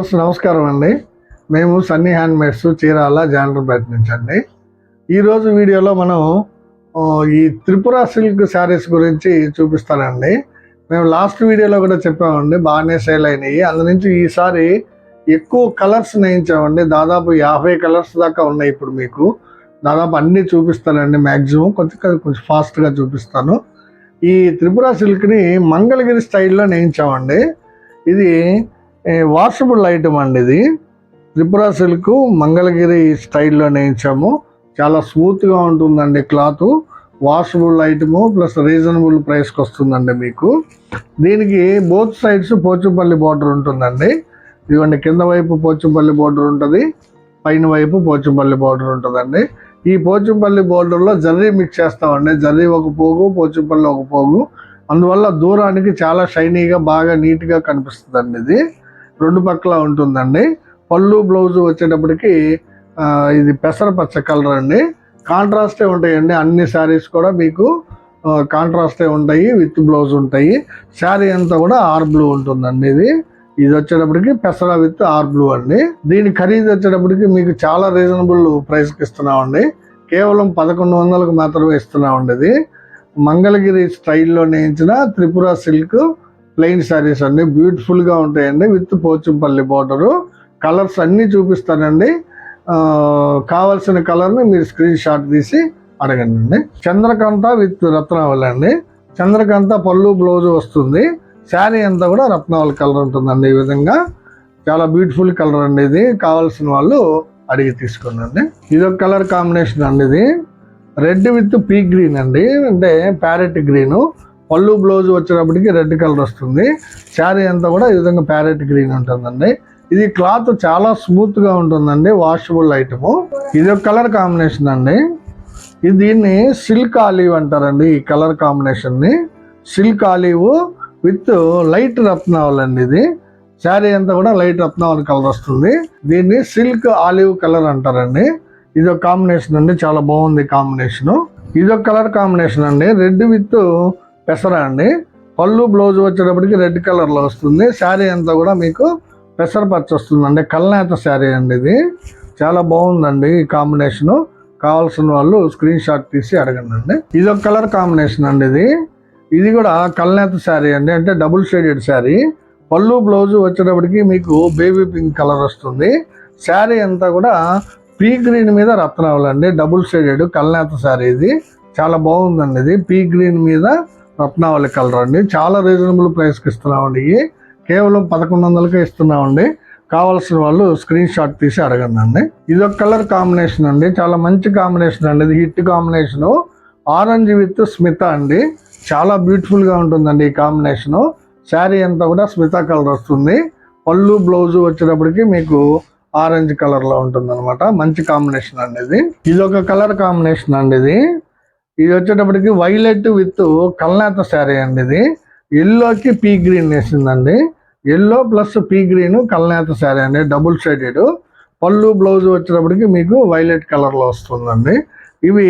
Viewers నమస్కారం అండి. మేము సన్నీ హ్యాండ్మేడ్స్ చీరాల జానర్పేట నుంచి అండి. ఈరోజు వీడియోలో మనం ఈ త్రిపుర సిల్క్ శారీస్ గురించి చూపిస్తానండి. మేము లాస్ట్ వీడియోలో కూడా చెప్పామండి బాగానే సేల్ అయినాయి. అందు నుంచి ఈసారి ఎక్కువ కలర్స్ నేయించామండి. దాదాపు యాభై కలర్స్ దాకా ఉన్నాయి ఇప్పుడు మీకు. దాదాపు అన్నీ చూపిస్తానండి మ్యాక్సిమం కొంచెం కొంచెం ఫాస్ట్గా చూపిస్తాను. ఈ త్రిపుర సిల్క్ని మంగళగిరి స్టైల్లో నేయించామండి. ఇది వాషబుల్ ఐటమ్ అండి ఇది త్రిపుర సిల్క్ మంగళగిరి స్టైల్లో నేయించాము చాలా స్మూత్గా ఉంటుందండి cloth. Washable item plus reasonable ప్రైస్కి వస్తుందండి మీకు. దీనికి బోత్ సైడ్స్ పోచుపల్లి బార్డర్ ఉంటుందండి. ఇదిగోండి కింద వైపు పోచుపల్లి బార్డర్ ఉంటుంది. పైన వైపు పోచుపల్లి బార్డర్ ఉంటుందండి. ఈ పోచుపల్లి బార్డర్లో జర్రీ మిక్స్ చేస్తామండి. జర్రీ ఒక పోగు పోచుపల్లి ఒక పోగు. అందువల్ల దూరానికి చాలా షైనీగా బాగా నీట్గా కనిపిస్తుందండి ఇది. రెండు పక్కల ఉంటుందండి. పళ్ళు బ్లౌజ్ వచ్చేటప్పటికి ఇది పెసరపచ్చ కలర్ అండి. కాంట్రాస్టే ఉంటాయండి. అన్ని శారీస్ కూడా మీకు కాంట్రాస్టే ఉంటాయి విత్ బ్లౌజ్ ఉంటాయి. శారీ అంతా కూడా ఆర్ బ్లూ ఉంటుందండి ఇది. ఇది వచ్చేటప్పటికి పెసర విత్ ఆర్ బ్లూ అండి. దీని ఖరీదు వచ్చేటప్పటికి మీకు చాలా రీజనబుల్ ప్రైస్కి ఇస్తున్నామండి. కేవలం పదకొండు వందలకు మాత్రమే ఇస్తున్నామండి ఇది. మంగళగిరి స్టైల్లో నేయించిన త్రిపుర సిల్క్ ప్లెయిన్ శారీస్ అన్ని బ్యూటిఫుల్గా ఉంటాయండి విత్ పోచంపల్లి బార్డరు కలర్స్ అన్నీ చూపిస్తానండి. కావలసిన కావాల్సిన కలర్ని మీరు స్క్రీన్ షాట్ తీసి అడగండి. అండి చంద్రకాంత విత్ రత్నావళి అండి. చంద్రకాంత పళ్ళు బ్లౌజ్ వస్తుంది. శారీ అంతా కూడా రత్నావళి కలర్ ఉంటుందండి ఈ విధంగా. చాలా బ్యూటిఫుల్ కలర్ అండి ఇది. కావాల్సిన వాళ్ళు అడిగి తీసుకోండి ఇది ఒక కలర్ కాంబినేషన్ అండి ఇది. రెడ్ విత్ పీ గ్రీన్ అండి. అంటే ప్యారెట్ గ్రీన్ పళ్ళు బ్లౌజ్ వచ్చేటప్పటికి రెడ్ కలర్ వస్తుంది. శారీ అంతా కూడా ఈ విధంగా ప్యారెట్ గ్రీన్ ఉంటుందండి. ఇది క్లాత్ చాలా స్మూత్గా ఉంటుందండి వాషబుల్ ఐటము. ఇది ఒక కలర్ కాంబినేషన్ అండి. ఇది దీన్ని సిల్క్ ఆలివ్ అంటారండి ఈ కలర్ కాంబినేషన్ని. సిల్క్ ఆలివ్ విత్ లైట్ రత్నావల్ అండి ఇది. శారీ అంతా కూడా లైట్ రత్నావల్ కలర్ వస్తుంది. దీన్ని సిల్క్ ఆలివ్ కలర్ అంటారండి. ఇది ఒక కాంబినేషన్ అండి చాలా బాగుంది కాంబినేషన్. ఇది ఒక కలర్ కాంబినేషన్ అండి. రెడ్ విత్ పెసర అండి. పళ్ళు బ్లౌజ్ వచ్చేటప్పటికి రెడ్ కలర్లో వస్తుంది. శారీ అంతా కూడా మీకు పెసర పచ్చ వస్తుందండి. కల్నేత శారీ అండి ఇది. చాలా బాగుందండి ఈ కాంబినేషన్. కావాల్సిన వాళ్ళు స్క్రీన్ షాట్ తీసి అడగండి అండి ఇది ఒక కలర్ కాంబినేషన్ అండి ఇది. ఇది కూడా కల్నేత శారీ అండి. అంటే డబుల్ షేడెడ్ శారీ. పళ్ళు బ్లౌజ్ వచ్చేటప్పటికి మీకు బేబీ పింక్ కలర్ వస్తుంది. శారీ అంతా కూడా పీ గ్రీన్ మీద రత్నావళి అండి. డబుల్ షేడెడ్ కల్నేత శారీ ఇది. చాలా బాగుందండి ఇది. పీ గ్రీన్ మీద రత్నావళి కలర్ అండి. చాలా రీజనబుల్ ప్రైస్కి ఇస్తున్నామండి. ఇవి కేవలం పదకొండు వందలకే ఇస్తున్నామండి. కావాల్సిన వాళ్ళు స్క్రీన్ షాట్ తీసి అడగండి ఇది ఒక కలర్ కాంబినేషన్ అండి. చాలా మంచి కాంబినేషన్ అండి. ఇది హిట్ కాంబినేషన్ ఆరెంజ్ విత్ స్మిత అండి. చాలా బ్యూటిఫుల్గా ఉంటుందండి ఈ కాంబినేషన్ శారీ అంతా కూడా స్మిత కలర్ వస్తుంది. పళ్ళు బ్లౌజ్ వచ్చేటప్పటికి మీకు ఆరెంజ్ కలర్లో ఉంటుంది అనమాట మంచి కాంబినేషన్ అండి ఇది. ఇది ఒక కలర్ కాంబినేషన్ అండి ఇది. ఇది వచ్చేటప్పటికి వైలెట్ విత్ కల్నేత శారీ అండి ఇది. ఎల్లోకి పీ గ్రీన్ వేసిందండి. Yellow plus pea green కల్నేత sari అండి డబుల్ షేడెడ్. పళ్ళు బ్లౌజ్ వచ్చేటప్పటికి మీకు వైలెట్ కలర్లో వస్తుందండి. ఇవి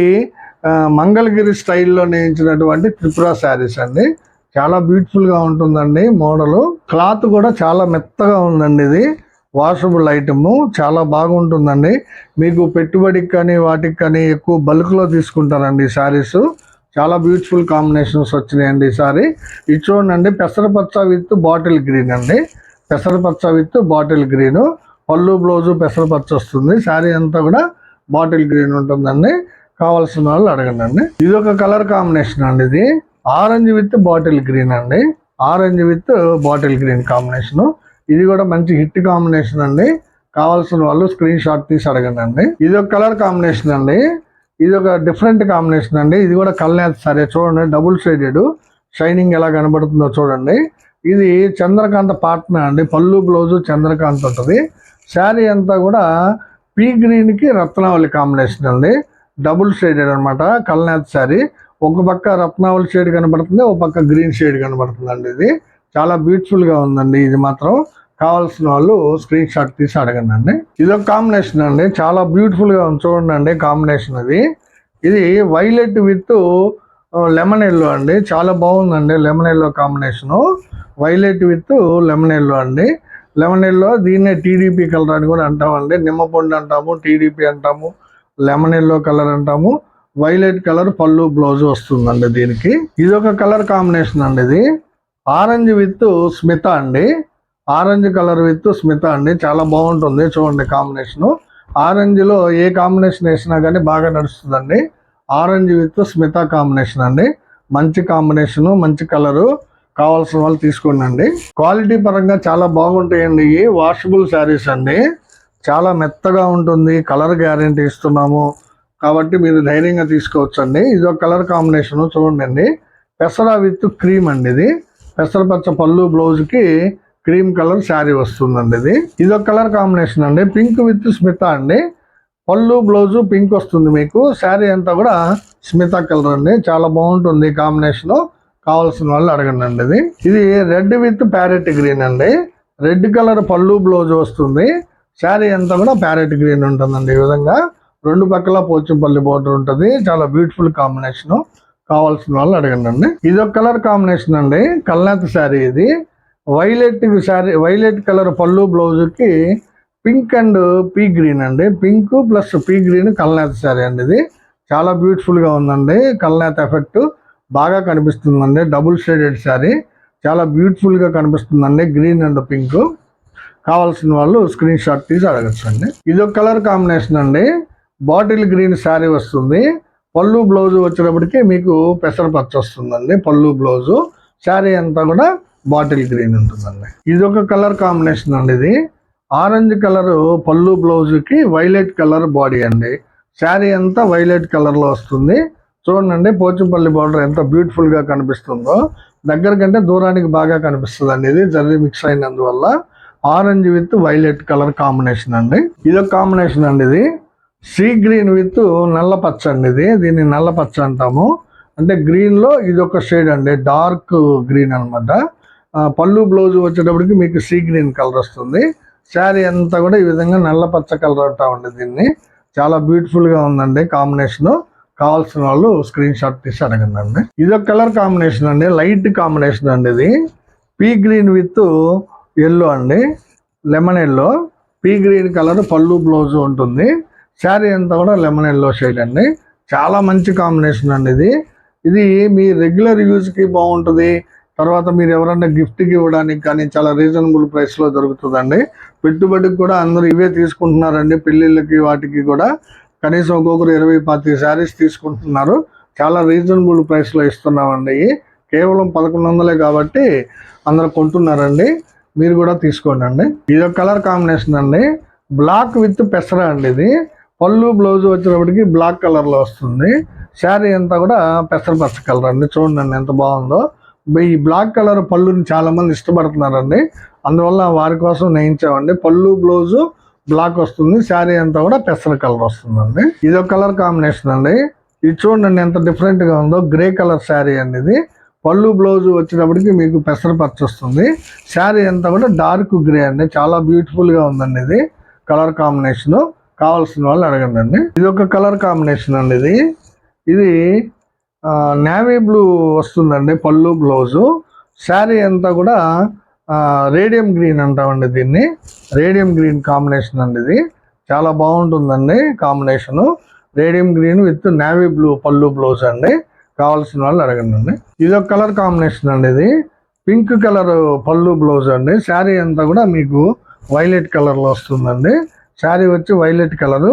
మంగళగిరి స్టైల్లో నేయించినటువంటి త్రిపుర శారీస్ అండి. చాలా బ్యూటిఫుల్గా ఉంటుందండి మోడలు. క్లాత్ కూడా చాలా మెత్తగా ఉందండి ఇది. వాషబుల్ ఐటము చాలా బాగుంటుందండి. మీకు పెట్టుబడికి కానీ వాటికి కానీ ఎక్కువ బల్క్లో తీసుకుంటారండి ఈ శారీస్. చాలా బ్యూటిఫుల్ కాంబినేషన్స్ వచ్చినాయండి ఈసారి ఇది చూడండి పెసరపచ్చ విత్ బాటిల్ గ్రీన్ అండి. పెసరపచ్చ విత్ బాటిల్ గ్రీన్ పళ్ళు బ్లౌజు పెసరపచ్చ వస్తుంది. శారీ అంతా కూడా బాటిల్ గ్రీన్ ఉంటుందండి. కావాల్సిన వాళ్ళు అడగండి అండి ఇది ఒక కలర్ కాంబినేషన్ అండి ఇది. ఆరెంజ్ విత్ బాటిల్ గ్రీన్ అండి. Orange with bottle green combination ఇది కూడా మంచి హిట్ కాంబినేషన్ అండి. కావాల్సిన వాళ్ళు స్క్రీన్ షాట్ తీసి అడగండి అండి. ఇది ఒక కలర్ కాంబినేషన్ అండి. ఇది ఒక డిఫరెంట్ కాంబినేషన్ అండి. ఇది కూడా కల్నేత సరే. చూడండి డబుల్ షేడెడ్. షైనింగ్ ఎలా కనబడుతుందో చూడండి. ఇది చంద్రకాంత పాట్న అండి. పళ్ళు బ్లౌజు చంద్రకాంత్ ఉంటుంది. శారీ అంతా కూడా పీ గ్రీన్కి రత్నావళి కాంబినేషన్ అండి. డబుల్ షేడెడ్ అనమాట కల్నేత శారీ ఒక పక్క రత్నావళి షేడ్ కనబడుతుంది ఒక పక్క గ్రీన్ షేడ్ కనబడుతుంది అండి ఇది. చాలా బ్యూటిఫుల్గా ఉందండి ఇది మాత్రం. కావాల్సిన వాళ్ళు స్క్రీన్ షాట్ తీసి అడగండి అండి ఇది ఒక కాంబినేషన్ అండి. చాలా బ్యూటిఫుల్గా చూడండి అండి కాంబినేషన్ అది. ఇది వైలెట్ విత్ లెమన్ ఎల్లో అండి. చాలా బాగుందండి lemon yellow combination violet with lemon yellow అండి. లెమన్ ఎల్లో దీన్నే టీడీపీ కలర్ అని కూడా అంటామండి. నిమ్మపండు అంటాము టీడీపీ అంటాము లెమన్ ఎల్లో కలర్ అంటాము. వైలెట్ కలర్ పళ్ళు బ్లౌజ్ వస్తుందండి దీనికి. ఇది ఒక కలర్ కాంబినేషన్ అండి ఇది. ఆరెంజ్ విత్ స్మిత అండి. ఆరెంజ్ కలర్ విత్ స్మిత అండి. చాలా బాగుంటుంది చూడండి కాంబినేషన్. ఆరెంజ్లో ఏ కాంబినేషన్ వేసినా కానీ బాగా నడుస్తుందండి. ఆరెంజ్ విత్ స్మిత కాంబినేషన్ అండి. మంచి కాంబినేషన్ మంచి కలరు కావాల్సిన వాళ్ళు తీసుకోండి అండి. క్వాలిటీ పరంగా చాలా బాగుంటాయండి ఇవి. వాషబుల్ శారీస్ అండి. చాలా మెత్తగా ఉంటుంది. కలర్ గ్యారంటీ ఇస్తున్నాము కాబట్టి మీరు ధైర్యంగా తీసుకోవచ్చండి. ఇది ఒక కలర్ కాంబినేషన్ చూడండి పెసర విత్ క్రీమ్ అండి ఇది. పెసరపచ్చ పళ్ళు బ్లౌజ్కి క్రీమ్ కలర్ శారీ వస్తుందండి ఇది. ఇది ఒక కలర్ కాంబినేషన్ అండి. పింక్ విత్ స్మిత అండి. పళ్ళు బ్లౌజు పింక్ వస్తుంది మీకు. శారీ అంతా కూడా స్మిత కలర్ అండి. చాలా బాగుంటుంది కాంబినేషన్. కావాల్సిన వాళ్ళు అడగండి అండి ఇది. ఇది రెడ్ విత్ ప్యారెట్ గ్రీన్ అండి. రెడ్ కలర్ పళ్ళు బ్లౌజ్ వస్తుంది. శారీ అంతా కూడా ప్యారెట్ గ్రీన్ ఉంటుందండి ఈ విధంగా. రెండు పక్కల పోచంపల్లి బోర్డర్ ఉంటుంది. చాలా బ్యూటిఫుల్ కాంబినేషన్. కావాల్సిన వాళ్ళు అడగండి అండి. ఇది ఒక కలర్ కాంబినేషన్ అండి. కల్నాథ్ శారీ ఇది. వైలెట్ శారీ వైలెట్ కలర్ పళ్ళు బ్లౌజ్కి పింక్ అండ్ పీ గ్రీన్ అండి. Pink plus pea green kalnetha sari అండి ఇది. చాలా బ్యూటిఫుల్గా ఉందండి. కల్నేత ఎఫెక్ట్ బాగా కనిపిస్తుందండి. Double shaded sari. చాలా బ్యూటిఫుల్గా కనిపిస్తుందండి. గ్రీన్ అండ్ పింక్ కావాల్సిన వాళ్ళు స్క్రీన్ షాట్ తీసి అడగచ్చు అండి ఇది ఒక కలర్ కాంబినేషన్ అండి. బాటిల్ గ్రీన్ శారీ వస్తుంది. పళ్ళు బ్లౌజ్ వచ్చినప్పటికీ మీకు పెసరపచ్చ వస్తుందండి. పళ్ళు బ్లౌజు శారీ అంతా కూడా బాటిల్ గ్రీన్ ఉంటుందండి. ఇది ఒక కలర్ కాంబినేషన్ అండి ఇది. ఆరెంజ్ కలర్ పళ్ళు బ్లౌజ్కి వైలెట్ కలర్ బాడీ అండి. శారీ అంతా వైలెట్ కలర్లో వస్తుంది. చూడండి పోచంపల్లి బార్డర్ ఎంత బ్యూటిఫుల్గా కనిపిస్తుందో. దగ్గర కంటే దూరానికి బాగా కనిపిస్తుంది అండి ఇది జర్రీ mix అయినందువల్ల. Orange with violet colour combination అండి. ఇది ఒక కాంబినేషన్ అండి ఇది. సీ గ్రీన్ విత్ నల్ల పచ్చ అండి ఇది. దీన్ని నల్ల పచ్చ అంటాము. అంటే గ్రీన్లో ఇది ఒక షేడ్ అండి డార్క్ గ్రీన్ అనమాట పళ్ళు బ్లౌజ్ వచ్చేటప్పటికి మీకు సీ గ్రీన్ కలర్ వస్తుంది. శారీ అంతా కూడా ఈ విధంగా నల్ల పచ్చ కలర్ అంటామండి దీన్ని. చాలా బ్యూటిఫుల్గా ఉందండి కాంబినేషన్ కావాల్సిన వాళ్ళు స్క్రీన్ షాట్ తీసి అడగండి ఇది ఒక కలర్ కాంబినేషన్ అండి లైట్ కాంబినేషన్ అండి ఇది. పీ గ్రీన్ విత్ ఎల్లో అండి lemon yellow pea green colour పళ్ళు బ్లౌజ్ ఉంటుంది. శారీ అంతా కూడా లెమన్ ఎల్లో షేడ్ అండి. చాలా మంచి కాంబినేషన్ అండి ఇది. ఇది మీ రెగ్యులర్ యూజ్కి బాగుంటుంది. తర్వాత మీరు ఎవరన్నా గిఫ్ట్కి ఇవ్వడానికి కానీ చాలా రీజనబుల్ ప్రైస్లో దొరుకుతుందండి. పెట్టుబడికి కూడా అందరూ ఇవే తీసుకుంటున్నారండి. పెళ్ళిళ్ళకి వాటికి కూడా కనీసం ఒక్కొక్కరు ఇరవై పాతి శారీస్ తీసుకుంటున్నారు. చాలా రీజనబుల్ ప్రైస్లో ఇస్తున్నామండి. కేవలం పదకొండు వందలే కాబట్టి అందరు కొంటున్నారండి. మీరు కూడా తీసుకోండి అండి. ఇది కలర్ కాంబినేషన్ అండి. బ్లాక్ విత్ పెసరా అండి ఇది. పళ్ళు బ్లౌజ్ వచ్చేటప్పటికి బ్లాక్ కలర్లో వస్తుంది. శారీ అంతా కూడా పెసర పచ్చ కలర్ అండి. చూడండి ఎంత బాగుందో. ఈ బ్లాక్ కలర్ పళ్ళుని చాలా మంది ఇష్టపడుతున్నారండి. అందువల్ల వారి కోసం నేయించామండి. పళ్ళు బ్లౌజు బ్లాక్ వస్తుంది. శారీ అంతా కూడా పెసర కలర్ వస్తుందండి. ఇది ఒక కలర్ కాంబినేషన్ అండి. ఇది చూడండి ఎంత డిఫరెంట్గా ఉందో. గ్రే కలర్ శారీ అండి ఇది. పళ్ళు బ్లౌజ్ వచ్చేటప్పటికి మీకు పెసర పచ్చ వస్తుంది. శారీ అంతా కూడా డార్క్ గ్రే అండి. చాలా బ్యూటిఫుల్గా ఉందండి ఇది. కలర్ కాంబినేషన్ కావాల్సిన వాళ్ళు అడగండి అండి. ఇది ఒక కలర్ కాంబినేషన్ అండి ఇది. ఇది నేవీ బ్లూ వస్తుందండి పళ్ళు బ్లౌజు శారీ అంతా కూడా రేడియం గ్రీన్ అంటామండి దీన్ని. రేడియం గ్రీన్ కాంబినేషన్ అండి ఇది. చాలా బాగుంటుందండి combination radium green with navy blue పళ్ళు బ్లౌజ్ అండి. కావాల్సిన వాళ్ళు అడగండి అండి. ఇది ఒక కలర్ కాంబినేషన్ అండి ఇది. పింక్ కలర్ పళ్ళు బ్లౌజ్ అండి. శారీ అంతా కూడా మీకు వైలెట్ కలర్లో వస్తుందండి. శారీ వచ్చి violet colour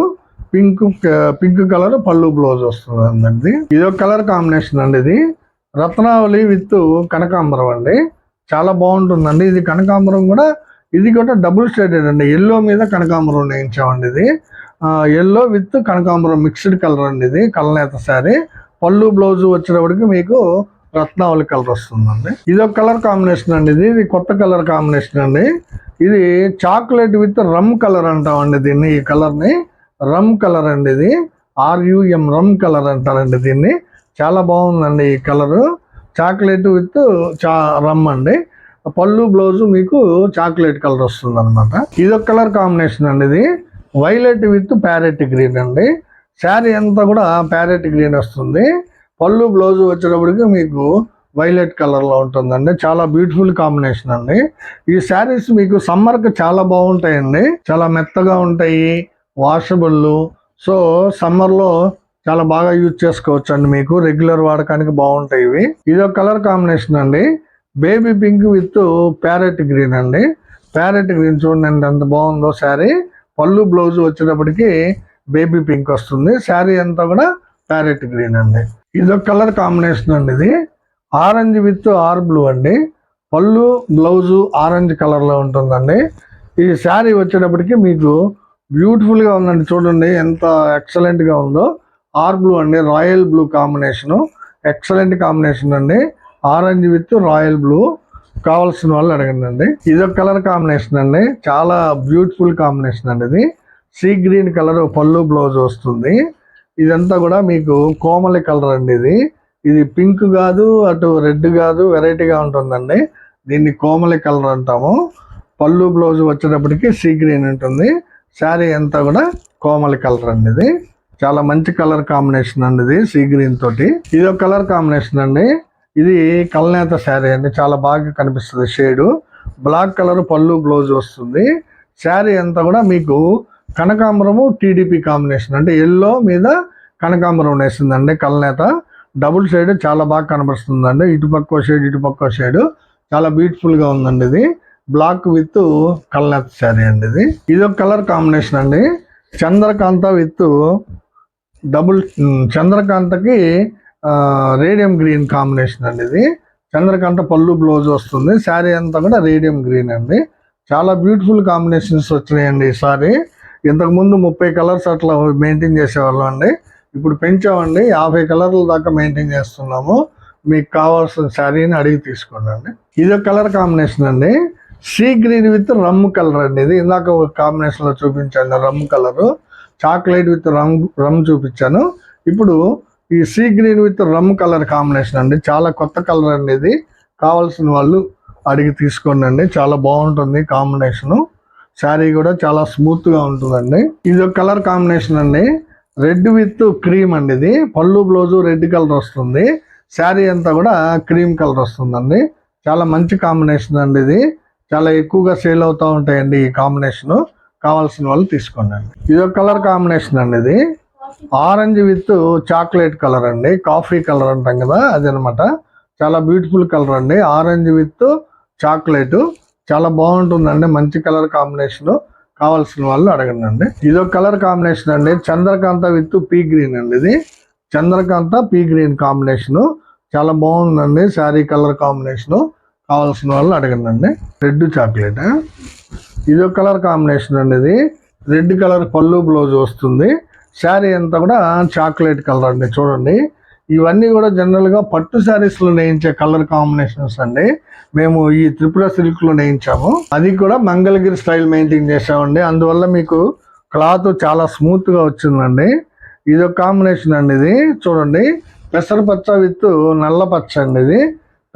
pink pink colour పళ్ళు బ్లౌజ్ వస్తుందండి. ఇది ఒక కలర్ కాంబినేషన్ అండి ఇది. రత్నావళి విత్ కనకాంబరం అండి. చాలా బాగుంటుందండి. ఇది కనకాంబరం కూడా ఇది కూడా డబుల్ స్టేటెడ్ అండి. ఎల్లో మీద కనకాంబరం నేయించామండి ఇది. ఎల్లో విత్ కనకాంబరం మిక్స్డ్ కలర్ అండి ఇది కలనేత శారీ. పళ్ళు బ్లౌజ్ వచ్చేటప్పటికి మీకు రత్నావళి కలర్ వస్తుందండి. ఇది ఒక కలర్ కాంబినేషన్ అండి ఇది. ఇది కొత్త కలర్ కాంబినేషన్ అండి. ఇది చాక్లెట్ విత్ రమ్ కలర్ అంటామండి దీన్ని ఈ కలర్ని. రమ్ కలర్ అండి ఇది. ఆర్యుఎం రమ్ కలర్ అంటారండి దీన్ని. చాలా బాగుందండి ఈ కలరు చాక్లెట్ విత్ చా రమ్ అండి. పళ్ళు బ్లౌజ్ మీకు చాక్లెట్ కలర్ వస్తుంది అనమాట ఇది ఒక కలర్ కాంబినేషన్ అండి ఇది. వైలెట్ విత్ ప్యారెట్ గ్రీన్ అండి. శారీ అంతా కూడా ప్యారెట్ గ్రీన్ వస్తుంది. పళ్ళు బ్లౌజ్ వచ్చేటప్పటికి మీకు వైలెట్ కలర్లో ఉంటుందండి. చాలా బ్యూటిఫుల్ కాంబినేషన్ అండి. ఈ శారీస్ మీకు సమ్మర్కి చాలా బాగుంటాయండి. చాలా మెత్తగా ఉంటాయి. వాషబుల్ సో సమ్మర్లో చాలా బాగా యూజ్ చేసుకోవచ్చు అండి మీకు. రెగ్యులర్ వాడకానికి బాగుంటాయి ఇవి. ఇది ఒక కలర్ కాంబినేషన్ అండి. Baby pink with parrot green అండి. ప్యారెట్ గ్రీన్ చూడండి ఎంత బాగుందో శారీ. పళ్ళు బ్లౌజ్ వచ్చేటప్పటికి బేబీ పింక్ వస్తుంది. శారీ అంతా కూడా ప్యారెట్ గ్రీన్ అండి. ఇది ఒక కలర్ కాంబినేషన్ అండి ఇది. ఆరెంజ్ విత్ ఆర్ బ్లూ అండి. పళ్ళు బ్లౌజు ఆరెంజ్ కలర్లో ఉంటుందండి. ఈ శారీ వచ్చేటప్పటికి మీకు బ్యూటిఫుల్గా ఉందండి చూడండి ఎంత ఎక్సలెంట్గా ఉందో. ఆర్ బ్లూ అండి royal blue combination excellent combination అండి. ఆరెంజ్ విత్ రాయల్ బ్లూ కావాల్సిన వాళ్ళు అడగండి అండి ఇది ఒక కలర్ కాంబినేషన్ అండి. చాలా బ్యూటిఫుల్ కాంబినేషన్ అండి ఇది. సీ గ్రీన్ కలర్ పళ్ళు బ్లౌజ్ వస్తుంది. ఇదంతా కూడా మీకు కోమలి కలర్ అండి ఇది. ఇది పింక్ కాదు అటు రెడ్ కాదు వెరైటీగా ఉంటుందండి. దీన్ని కోమలి కలర్ అంటాము. పళ్ళు బ్లౌజ్ వచ్చేటప్పటికి సీ గ్రీన్ ఉంటుంది. శారీ అంతా కూడా కోమలి కలర్ అండి ఇది. చాలా మంచి కలర్ కాంబినేషన్ అండి ఇది సీ గ్రీన్ తోటి. ఇది ఒక కలర్ కాంబినేషన్ అండి. ఇది కల్నేత శారీ అండి. చాలా బాగా కనిపిస్తుంది షేడు. బ్లాక్ కలర్ పళ్ళు బ్లౌజ్ వస్తుంది. శారీ అంతా కూడా మీకు కనకాంబరము టీడీపీ కాంబినేషన్ అంటే ఎల్లో మీద కనకాంబరం వేసిందండి కలనేత. డబుల్ షేడ్ చాలా బాగా కనబడుతుందండి ఇటుపక్క షేడ్ ఇటుపక్క షేడ్. చాలా బ్యూటిఫుల్గా ఉందండి ఇది. బ్లాక్ విత్ కల్నేత శారీ అండి ఇది. ఇది ఒక కలర్ కాంబినేషన్ అండి. చంద్రకాంత విత్ డబుల్ చంద్రకాంతకి రేడియం గ్రీన్ కాంబినేషన్ అండి ఇది. చంద్రకాంత పళ్ళు బ్లౌజ్ వస్తుంది. శారీ అంతా కూడా రేడియం గ్రీన్ అండి. చాలా బ్యూటిఫుల్ కాంబినేషన్స్ వచ్చినాయండి ఈసారి ఇంతకుముందు ముప్పై కలర్స్ అట్లా మెయింటైన్ చేసేవాళ్ళం అండి. ఇప్పుడు పెంచామండి. యాభై కలర్ల దాకా మెయింటైన్ చేస్తున్నాము. మీకు కావాల్సిన శారీని అడిగి తీసుకోండి అండి. ఇది ఒక కలర్ కాంబినేషన్ అండి. Sea green with rum colour అండి ఇది ఇందాక ఒక కాంబినేషన్లో చూపించాను rum colour chocolate with rum rum చూపించాను. ఇప్పుడు ఈ sea green with rum colour combination అండి. చాలా కొత్త కలర్ అండి ఇది కావాల్సిన వాళ్ళు అడిగి తీసుకోండి చాలా బాగుంటుంది కాంబినేషన్ శారీ కూడా చాలా స్మూత్గా ఉంటుందండి. ఇది ఒక కలర్ కాంబినేషన్ అండి. రెడ్ విత్ క్రీమ్ అండి ఇది పళ్ళు బ్లౌజు రెడ్ కలర్ వస్తుంది. శారీ అంతా కూడా క్రీమ్ కలర్ వస్తుందండి. చాలా మంచి కాంబినేషన్ అండి ఇది. చాలా ఎక్కువగా సేల్ అవుతూ ఉంటాయండి ఈ కాంబినేషన్. కావాల్సిన వాళ్ళు తీసుకోండి అండి ఇది ఒక కలర్ కాంబినేషన్ అండి ఇది. ఆరెంజ్ విత్ చాక్లెట్ కలర్ అండి. కాఫీ కలర్ అంటాం కదా అది అనమాట చాలా బ్యూటిఫుల్ కలర్ అండి. Orange with chocolate. చాలా బాగుంటుందండి మంచి కలర్ కాంబినేషన్. కావాల్సిన వాళ్ళు అడగండి అండి ఇది ఒక కలర్ కాంబినేషన్ అండి. చంద్రకాంత విత్ పీ గ్రీన్ అండి ఇది. చంద్రకాంత పీ గ్రీన్ కాంబినేషన్. చాలా బాగుందండి శారీ కలర్ కాంబినేషన్. కావాల్సిన వాళ్ళు అడగండి అండి రెడ్ చాక్లెట్ ఇది ఒక కలర్ కాంబినేషన్ అండి ఇది. రెడ్ కలర్ పళ్ళు బ్లౌజ్ వస్తుంది. శారీ అంతా కూడా చాక్లెట్ కలర్ అండి చూడండి. ఇవన్నీ కూడా జనరల్గా పట్టు శారీస్లో నేయించే కలర్ కాంబినేషన్స్ అండి. మేము ఈ త్రిపుర సిల్క్లో నేయించాము. అది కూడా మంగళగిరి స్టైల్ మెయింటైన్ చేసామండి అందువల్ల మీకు క్లాత్ చాలా స్మూత్గా వచ్చిందండి. ఇది ఒక కాంబినేషన్ అండి ఇది. చూడండి. పెసరపచ్చ విత్ నల్ల పచ్చ అండి ఇది.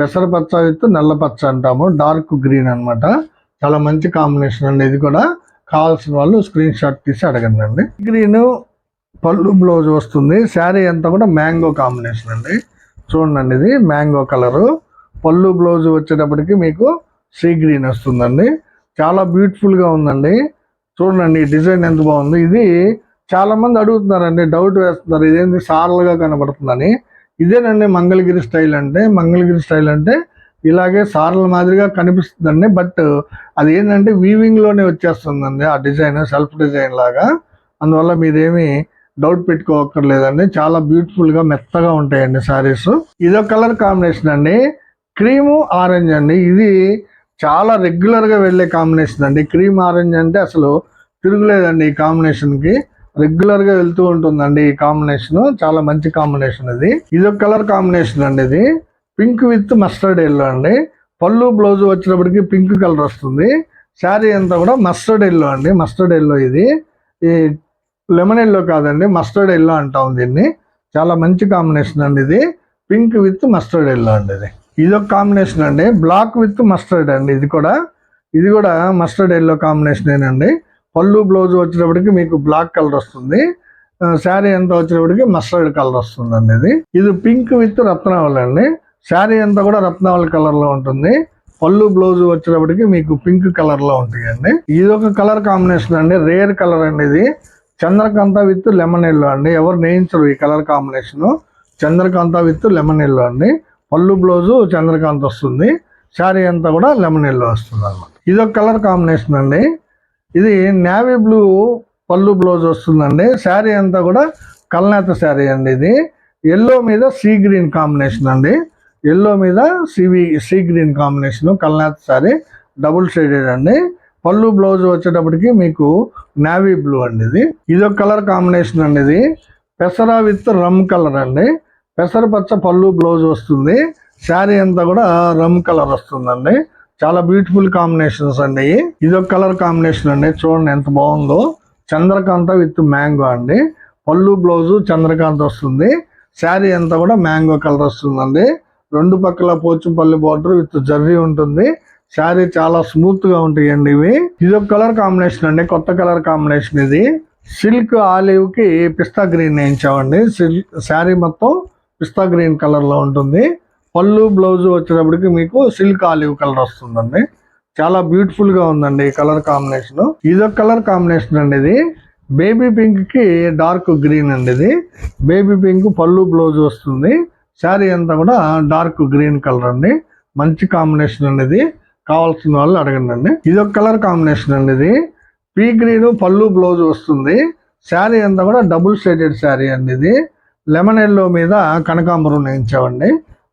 పెసరపచ్చ విత్ నల్ల పచ్చ అంటాము. డార్క్ గ్రీన్ అన్నమాట. చాలా మంచి కాంబినేషన్ అండి. ఇది కూడా కావాల్సిన వాళ్ళు స్క్రీన్ షాట్ తీసి అడగండి అండి గ్రీన్ పళ్ళు బ్లౌజ్ వస్తుంది. శారీ అంతా కూడా మ్యాంగో కాంబినేషన్ అండి. చూడండి ఇది మ్యాంగో కలరు. పళ్ళు బ్లౌజ్ వచ్చేటప్పటికి మీకు సీ గ్రీన్ వస్తుందండి. చాలా బ్యూటిఫుల్గా గా ఉందండి. చూడండి డిజైన్ ఎంత బాగుంది. ఇది చాలామంది అడుగుతున్నారండి. డౌట్ వేస్తున్నారు. ఇదేంటి సార్లుగా కనబడుతుందని. ఇదేనండి మంగళగిరి స్టైల్ అంటే మంగళగిరి స్టైల్ అంటే ఇలాగే సార్ల మాదిరిగా కనిపిస్తుందండి. బట్ అది ఏంటంటే వీవింగ్లోనే వచ్చేస్తుందండి ఆ డిజైన్ సెల్ఫ్ డిజైన్ లాగా. అందువల్ల మీదేమి డౌట్ పెట్టుకోకర్లేదండి చాలా బ్యూటిఫుల్గా మెత్తగా ఉంటాయండి సారీస్ ఇదొక కలర్ కాంబినేషన్ అండి. క్రీము ఆరెంజ్ అండి. ఇది చాలా రెగ్యులర్గా వెళ్ళే కాంబినేషన్ అండి. క్రీమ్ ఆరెంజ్ అంటే అసలు తిరుగులేదండి ఈ కాంబినేషన్కి రెగ్యులర్గా రెగ్యులర్గా వెళ్తూ ఉంటుందండి ఈ కాంబినేషన్ చాలా మంచి కాంబినేషన్ ఇది ఇదొక కలర్ కాంబినేషన్ అండి ఇది. పింక్ విత్ మస్టర్డ్ ఎల్లో అండి. పళ్ళు బ్లౌజ్ వచ్చినప్పటికి పింక్ కలర్ వస్తుంది. శారీ అంతా కూడా మస్టర్డ్ ఎల్లో అండి. మస్టర్డ్ ఎల్లో ఇది. ఈ లెమన్ ఎల్లో కాదండి మస్టర్డ్ ఎల్లో అంటాం దీన్ని. చాలా మంచి కాంబినేషన్ అండి ఇది. పింక్ విత్ మస్టర్డ్ ఎల్లో అండి ఇది. ఇది ఒక కాంబినేషన్ అండి. బ్లాక్ విత్ మస్టర్డ్ అండి ఇది కూడా. ఇది కూడా మస్టర్డ్ ఎల్లో కాంబినేషన్ అండి పళ్ళు బ్లౌజ్ వచ్చేటప్పటికి మీకు బ్లాక్ కలర్ వస్తుంది. శారీ ఎంత వచ్చేటప్పటికి మస్టర్డ్ కలర్ వస్తుందండి ఇది. ఇది పింక్ విత్ రత్నావళి అండి. శారీ అంతా కూడా రత్నావళి కలర్లో ఉంటుంది. పళ్ళు బ్లౌజ్ వచ్చేటప్పటికి మీకు పింక్ కలర్లో ఉంటాయండి. ఇది ఒక కలర్ కాంబినేషన్ అండి. రేర్ కలర్ అండి ఇది. చంద్రకాంత విత్ లెమన్ ఎల్లో అండి. ఎవరు నేయించరు ఈ కలర్ కాంబినేషన్. చంద్రకాంత విత్ లెమన్ ఎల్లో అండి. పళ్ళు బ్లౌజు చంద్రకాంత్ వస్తుంది. శారీ అంతా కూడా లెమన్ ఎల్లో వస్తుంది అనమాట ఇది ఒక కలర్ కాంబినేషన్ అండి. ఇది నావీ బ్లూ పళ్ళు బ్లౌజ్ వస్తుందండి. శారీ అంతా కూడా కల్నేత శారీ అండి ఇది. ఎల్లో మీద సీ గ్రీన్ కాంబినేషన్ అండి. ఎల్లో మీద CV sea green combination kalnetha sari double shaded అండి. పళ్ళు బ్లౌజ్ వచ్చేటప్పటికి మీకు నావీ బ్లూ అండి ఇది. ఇది ఒక కలర్ కాంబినేషన్ అండి ఇది. పెసర విత్ రమ్ కలర్ అండి. పెసర పచ్చ పళ్ళు బ్లౌజ్ వస్తుంది. శారీ అంతా కూడా రమ్ కలర్ వస్తుందండి. చాలా బ్యూటిఫుల్ కాంబినేషన్స్ అండి. ఇది ఒక కలర్ కాంబినేషన్ అండి. చూడండి ఎంత బాగుందో. చంద్రకాంత విత్ మ్యాంగో అండి. పళ్ళు బ్లౌజు చంద్రకాంత వస్తుంది. శారీ అంతా కూడా మ్యాంగో కలర్ వస్తుందండి. రెండు పక్కల పోచుపల్లి బార్డర్ విత్ జర్రీ ఉంటుంది. శారీ చాలా స్మూత్గా ఉంటాయండి ఇవి. ఇది ఒక కలర్ కాంబినేషన్ అండి. కొత్త కలర్ కాంబినేషన్ ఇది. సిల్క్ ఆలివ్కి పిస్తా గ్రీన్ వేయించామండి. సిల్క్ శారీ మొత్తం పిస్తా గ్రీన్ కలర్లో ఉంటుంది. పళ్ళు బ్లౌజ్ వచ్చేటప్పటికి మీకు సిల్క్ ఆలివ్ కలర్ వస్తుందండి. చాలా బ్యూటిఫుల్గా ఉందండి ఈ కలర్ కాంబినేషన్ ఇది ఒక కలర్ కాంబినేషన్ అండి ఇది. బేబీ పింక్కి డార్క్ గ్రీన్ అండి ఇది. బేబీ పింక్ పళ్ళు బ్లౌజ్ వస్తుంది. శారీ అంతా కూడా డార్క్ గ్రీన్ కలర్ అండి. మంచి కాంబినేషన్ అండి ఇది. కావాల్సిన వాళ్ళు అడగండి అండి ఇది ఒక కలర్ కాంబినేషన్ అండి ఇది. పీ గ్రీన్ పళ్ళు బ్లౌజ్ వస్తుంది. శారీ అంతా కూడా డబుల్ షేడెడ్ శారీ అండి ఇది. లెమన్ ఎల్లో మీద కనకాంబరం నేయించామండి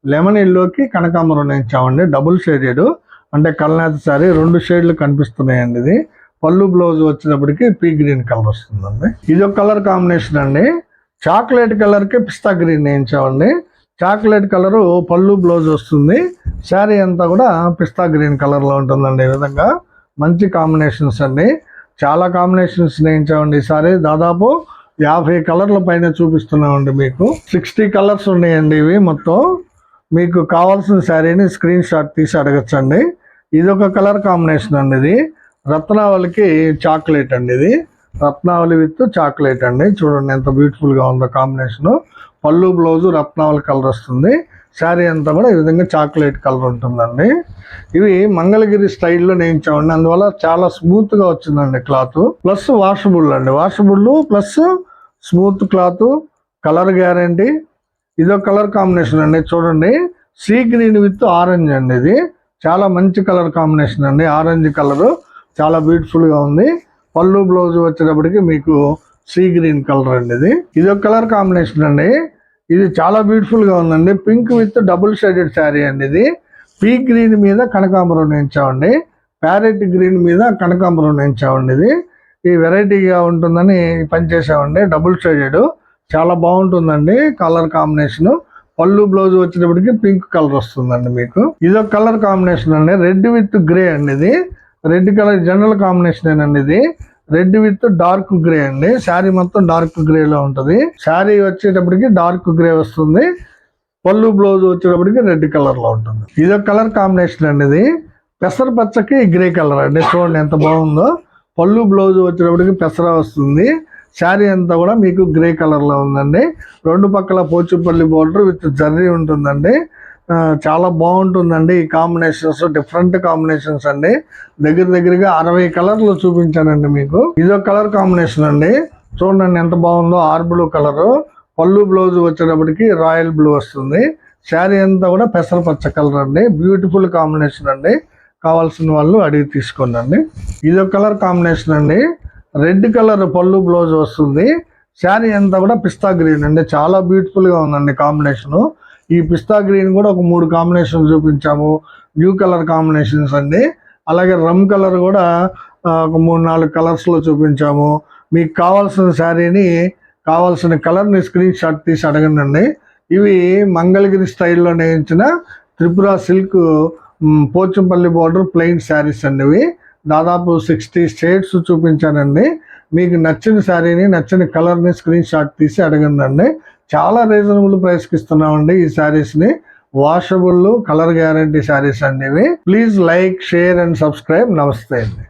లెమన్ ఎల్లోకి కనకాంబరం నేయించామండి డబుల్ షేడెడ్ అంటే కల్నాథ శారీ రెండు షేడ్లు కనిపిస్తున్నాయండి ఇది. పళ్ళు బ్లౌజ్ వచ్చేటప్పటికి పీ గ్రీన్ కలర్ వస్తుందండి. ఇది ఒక కలర్ కాంబినేషన్ అండి. చాక్లెట్ కలర్కి పిస్తా గ్రీన్ వేయించామండి చాక్లెట్ కలరు పళ్ళు బ్లౌజ్ వస్తుంది. శారీ అంతా కూడా పిస్తా గ్రీన్ కలర్లో ఉంటుందండి ఈ విధంగా. మంచి కాంబినేషన్స్ అండి. చాలా కాంబినేషన్స్ నేయించామండి ఈసారి దాదాపు యాభై కలర్ల పైన చూపిస్తున్నామండి మీకు. సిక్స్టీ కలర్స్ ఉన్నాయండి ఇవి మొత్తం. మీకు కావాల్సిన శారీని స్క్రీన్ షాట్ తీసి అడగచ్చండి. ఇది ఒక కలర్ కాంబినేషన్ అండి ఇది. రత్నావళికి చాక్లెట్ అండి ఇది. రత్నావళి విత్ చాక్లెట్ అండి. చూడండి ఎంత బ్యూటిఫుల్గా ఉందో కాంబినేషన్. పళ్ళు బ్లౌజు రత్నావళి కలర్ వస్తుంది. శారీ అంతా కూడా ఈ విధంగా చాక్లెట్ కలర్ ఉంటుందండి. ఇవి మంగళగిరి స్టైల్లో నేయించామండి. అందువల్ల చాలా స్మూత్గా వచ్చిందండి క్లాత్. ప్లస్ వాషబుల్ అండి. Washable plus smooth cloth. Colour guarantee. ఇదో కలర్ కాంబినేషన్ అండి. చూడండి. సీ గ్రీన్ విత్ ఆరెంజ్ అండి ఇది. చాలా మంచి కలర్ కాంబినేషన్ అండి. Orange colour. చాలా బ్యూటిఫుల్గా ఉంది. పళ్ళు బ్లౌజ్ వచ్చేటప్పటికి మీకు సీ గ్రీన్ కలర్ అండి ఇది. ఇది ఒక కలర్ కాంబినేషన్ అండి. ఇది చాలా బ్యూటిఫుల్గా ఉందండి. Pink with double shaded sari అండి ఇది. పీ గ్రీన్ మీద కనకాంబరం నేర్చామండి ప్యారెట్ గ్రీన్ మీద కనకాంబరం నేర్చామండి ఇది. ఈ వెరైటీగా ఉంటుందని పనిచేసామండి. Double shaded. చాలా బాగుంటుందండి కలర్ కాంబినేషన్. పళ్ళు బ్లౌజ్ వచ్చేటప్పటికి పింక్ కలర్ వస్తుందండి మీకు. ఇది ఒక కలర్ కాంబినేషన్ అండి. రెడ్ విత్ గ్రే అండి ఇది. రెడ్ కలర్ జనరల్ కాంబినేషన్ అండి ఇది. రెడ్ విత్ డార్క్ గ్రే అండి. శారీ మొత్తం డార్క్ గ్రే లో శారీ వచ్చేటప్పటికి డార్క్ గ్రే వస్తుంది. పళ్ళు బ్లౌజ్ వచ్చేటప్పటికి రెడ్ కలర్లో ఉంటుంది. ఇది ఒక కలర్ కాంబినేషన్ అండి ఇది. పెసర పచ్చకి గ్రే కలర్ అండి. చూడండి ఎంత బాగుందో. పళ్ళు బ్లౌజ్ వచ్చేటప్పటికి పెసర వస్తుంది. శారీ అంతా కూడా మీకు గ్రే కలర్లో ఉందండి. రెండు పక్కల పోచుపల్లి బోర్డర్ విత్ జర్రీ ఉంటుందండి. చాలా బాగుంటుందండి ఈ కాంబినేషన్స్ డిఫరెంట్ కాంబినేషన్స్ అండి. దగ్గర దగ్గరగా అరవై కలర్లు చూపించానండి మీకు. ఇదొక కలర్ కాంబినేషన్ అండి. చూడండి ఎంత బాగుందో ఆర్ బ్లూ కలర్ పళ్ళు బ్లౌజ్ వచ్చేటప్పటికి రాయల్ బ్లూ వస్తుంది. శారీ అంతా కూడా పెసర పచ్చ కలర్ అండి. బ్యూటిఫుల్ కాంబినేషన్ అండి. కావాల్సిన వాళ్ళు అడిగి తీసుకోండి అండి. ఒక కలర్ కాంబినేషన్ అండి. రెడ్ కలర్ పళ్ళు బ్లౌజ్ వస్తుంది. శారీ అంతా కూడా పిస్తా గ్రీన్ అండి. చాలా బ్యూటిఫుల్గా ఉందండి కాంబినేషన్ ఈ పిస్తా గ్రీన్ కూడా ఒక మూడు కాంబినేషన్ చూపించాము. బ్లూ కలర్ కాంబినేషన్స్ అండి. అలాగే రమ్ కలర్ కూడా ఒక మూడు నాలుగు కలర్స్లో చూపించాము. మీకు కావాల్సిన శారీని కావాల్సిన కలర్ని స్క్రీన్ షాట్ తీసి అడగండి అండి ఇవి మంగళగిరి స్టైల్లో నేయించిన Tripura silk Pochampally border plain sarees అండి ఇవి. దాదాపు సిక్స్టీ షేడ్స్ చూపించానండి. మీకు నచ్చిన శారీని నచ్చిన కలర్ని స్క్రీన్ షాట్ తీసి అడగండి చాలా రీజనబుల్ ప్రైస్కి ఇస్తున్నామండి ఈ శారీస్ని. వాషబుల్ కలర్ గ్యారంటీ శారీస్ అండి ఇవి. Please like share and subscribe. నమస్తే అండి.